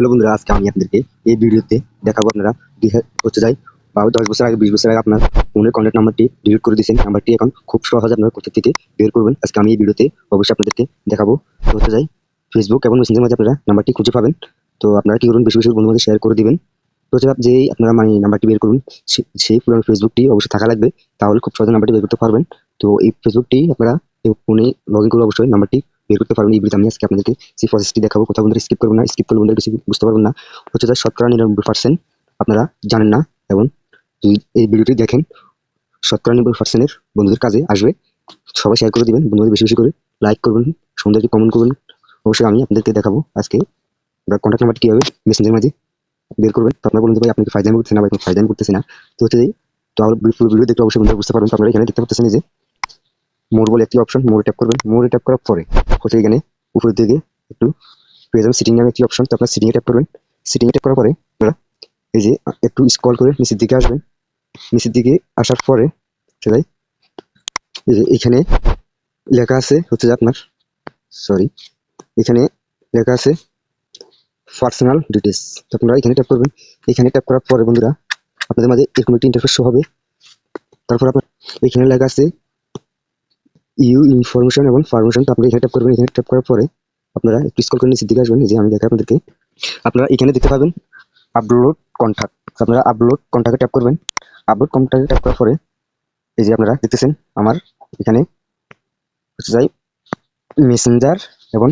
Hello বন্ধুরা, আজকে আমি আপনাদেরকে এই ভিডিওতে দেখাবো আপনারা করতে হচ্ছে যাই বা দশ বছর আগে, বিশ বছর আগে আপনার ফোনের কন্ট্যাক্ট নাম্বারটি ডিলিট করে দিয়েছেন। নাম্বারটি এখন খুব সহজে আপনার কোথা থেকে বের করবেন, আজকে আমি এই ভিডিওতে অবশ্যই আপনাদেরকে দেখাবো। তো হচ্ছে যাই ফেসবুক এবং মেসেঞ্জের মাঝে আপনারা নাম্বারটি খুঁজে পাবেন। তো আপনারা কি করুন বেশি বেশি মধ্যে শেয়ার করে দিবেন। তো হচ্ছে যেই আপনারা মানে নাম্বারটি বের করুন সেই পুরনো ফেসবুকটি অবশ্যই থাকা লাগবে। তাহলে খুব সহজে নাম্বারটি বের করতে পারবেন। তো এই ফেসবুকটি আপনারা ফোনে লগ ইন করে অবশ্যই নাম্বারটি বের করতে পারবেন এই আমি আজকে আপনাদেরকে সেই প্রসেসটি দেখাবো। কোথাও বন্ধুরা স্কিপ করবেন না। স্কিপ করলে বন্ধুরা কিছু বুঝতে পারবেন না। হচ্ছে যা শতকরা নিরানব্বই পার্সেন্ট আপনারা জানেন না এবং যদি এই ভিডিওটি দেখেন, শতকরা নিরানব্বই পার্সেন্টের বন্ধুদের কাজে আসবে। সবাই শেয়ার করে দিবেন, বন্ধুদের বেশি বেশি করে লাইক করবেন সুন্দর একটি কমেন্ট করবেন। অবশ্যই আমি আপনাদেরকে দেখাবো আজকে আপনার কন্ট্যাক্ট নাম্বারটি কীভাবে মেসেঞ্জের মাঝে বের করবেন। তো আপনারা বলতে ভাই আপনি কি ফাইদামি করতেছেন না বা কোনো করতেছে না। তো হচ্ছে তো ভিডিও দেখতে অবশ্যই বন্ধুরা বুঝতে পারবেন। আপনারা এখানে দেখতে পাচ্ছেন যে মোর বলে একটি অপশন মোড়ে ট্যাপ করবেন। মোড়ে ট্যাপ করার পরে হচ্ছে এখানে উপরের দিকে একটু পেয়ে যাবেন সিটিং নামে একটি অপশন তো আপনার সিটিংয়ে ট্যাপ করবেন। সিটিংয়ে ট্যাপ করার পরে আপনারা এই যে একটু স্ক্রল করে নিচের দিকে আসবেন। নিচের দিকে আসার পরে সেটাই এই যে এখানে লেখা আছে হচ্ছে যে আপনার সরি এখানে লেখা আছে পার্সোনাল ডিটেলস তো আপনারা এখানে ট্যাপ করবেন। এখানে ট্যাপ করার পরে বন্ধুরা, আপনাদের মাঝে এরকম একটি ইন্টারফেস হবে। তারপর আপনার এখানে লেখা আছে ইউ ইনফরমেশন এবং পারমিশন তো আপনারা এখানে ট্যাপ করবেন, এখানে ট্যাপ করার পরে আপনারা একটু স্ক্রল করে নিচের দিকে আসবেন যে আমি দেখাই আপনাদেরকে। আপনারা এখানে দেখতে পাবেন আপলোড কন্ট্যাক্ট আপনারা আপলোড কন্ট্যাক্টে ট্যাপ করবেন। আপলোড কন্ট্যাক্টে ট্যাপ করার পরে এই যে আপনারা দেখতেছেন, আমার এখানে হচ্ছে যাই মেসেঞ্জার এবং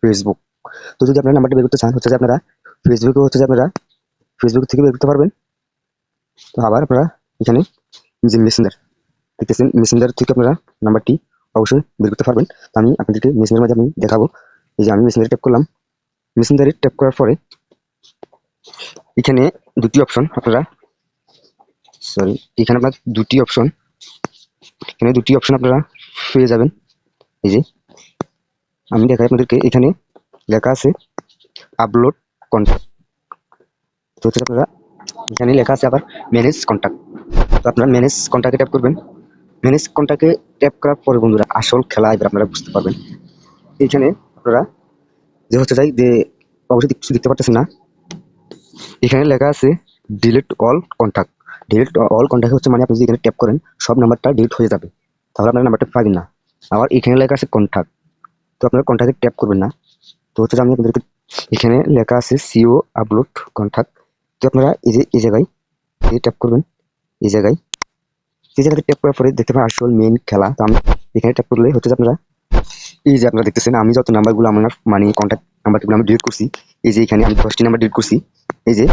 ফেসবুক তো যদি আপনারা নাম্বারটা বের করতে চান, হচ্ছে যে আপনারা ফেসবুকে হচ্ছে যে আপনারা ফেসবুক থেকে বের করতে পারবেন। তো আবার আপনারা এখানে যে মেসেঞ্জার দেখতেছেন মেসেঞ্জার থেকে আপনারা নাম্বারটি অবশ্যই বের করতে পারবেন। আমি আপনাদেরকে মেসেঞ্জার মাঝে আমি দেখাবো। এই যে আমি মেসেঞ্জারে ট্যাপ করলাম। মেসেঞ্জারে ট্যাপ করার পরে এখানে দুটি অপশন আপনারা সরি এখানে আপনার দুটি অপশন এখানে দুটি অপশন আপনারা পেয়ে যাবেন। এই যে আমি দেখাই আপনাদেরকে, এখানে লেখা আছে আপলোড কন্ট্যাক্ট তো হচ্ছে আপনারা, এখানে লেখা আছে আবার ম্যানেজ কন্ট্যাক্ট তো আপনারা ম্যানেজ কন্ট্যাক্টে ট্যাপ করবেন। ম্যানেজ কন্ট্যাক্টে ট্যাপ করার পরে বন্ধুরা আসল খেলা এবার আপনারা বুঝতে পারবেন। এখানে আপনারা যে হচ্ছে চাই যে অবশ্যই কিছু দেখতে পারতেছেন না, এখানে লেখা আছে delete all contact delete all contact হচ্ছে মানে আপনি যদি এখানে ট্যাপ করেন, সব নাম্বারটা ডিলিট হয়ে যাবে। তাহলে আপনার নাম্বারটা পাবেন না। আবার এখানে লেখা আছে কন্ট্যাক্ট তো আপনারা কন্ট্যাক্টে ট্যাপ করবেন না। তো হচ্ছে আমি আপনাদেরকে এখানে লেখা আছে সিও আপলোড কন্ট্যাক্ট তো আপনারা এই যে এই জায়গায় এই ট্যাপ করবেন, এই জায়গায় এই জায়গাতে ট্যাপ করার পরে দেখতে পাবেন আসল মেইন খেলা, তো আমি এখানে ট্যাপ করলে হচ্ছে আপনারা এই যে আপনারা দেখতেছেন, আমি যত নাম্বারগুলো আমার মানে কন্ট্যাক্ট নাম্বারগুলো আমি ডিলিট করছি, এই যে এখানে আমি দশটি নাম্বার ডিলিট করছি, এই যে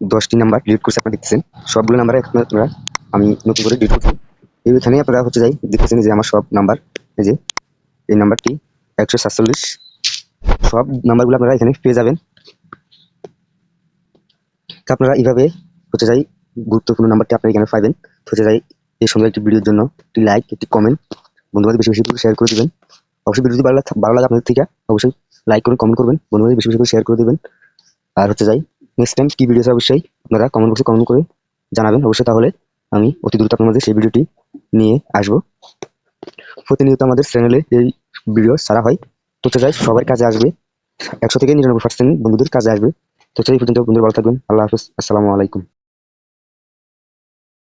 দশটি নাম্বার ডিলিট করছি, আপনারা দেখতেছেন, সবগুলো নাম্বার আপনারা, আমি নতুন করে ডিলিট করছি এইখানে আপনারা হচ্ছে যাই দেখতেছেন যে আমার সব নাম্বার এই যে এই নাম্বারটি একশো সাতচল্লিশ, সব নাম্বারগুলো আপনারা এখানে পেয়ে যাবেন। আপনারা এইভাবে হচ্ছে যাই গুরুত্বপূর্ণ নাম্বারটি আপনারা এখানে পাবেন হচ্ছে যাই এই সুন্দর একটি ভিডিওর জন্য একটি লাইক একটি কমেন্ট বন্ধুবান্ধব বেশি বেশি করে শেয়ার করে দিবেন। অবশ্যই ভিডিওটি ভালো লাগে ভালো লাগে আপনাদের থেকে অবশ্যই লাইক করে কমেন্ট করবেন বন্ধুবান্ধব বেশি বেশি করে শেয়ার করে দেবেন। আর হচ্ছে যাই নেক্সট টাইম কি ভিডিও অবশ্যই আপনারা কমেন্ট বক্সে কমেন্ট করে জানাবেন। অবশ্যই তাহলে আমি অতি দ্রুত আপনার মাঝে সেই ভিডিওটি নিয়ে আসব। প্রতিনিয়ত আমাদের চ্যানেলে এই ভিডিও সারা হয়। তো যাই সবার কাজে আসবে। একশো থেকে নিরানব্বই পার্সেন্ট বন্ধুদের কাজে আসবে। তো এই পর্যন্ত বন্ধুরা ভালো থাকবেন। আল্লাহ হাফিজ। আসসালামু আলাইকুম।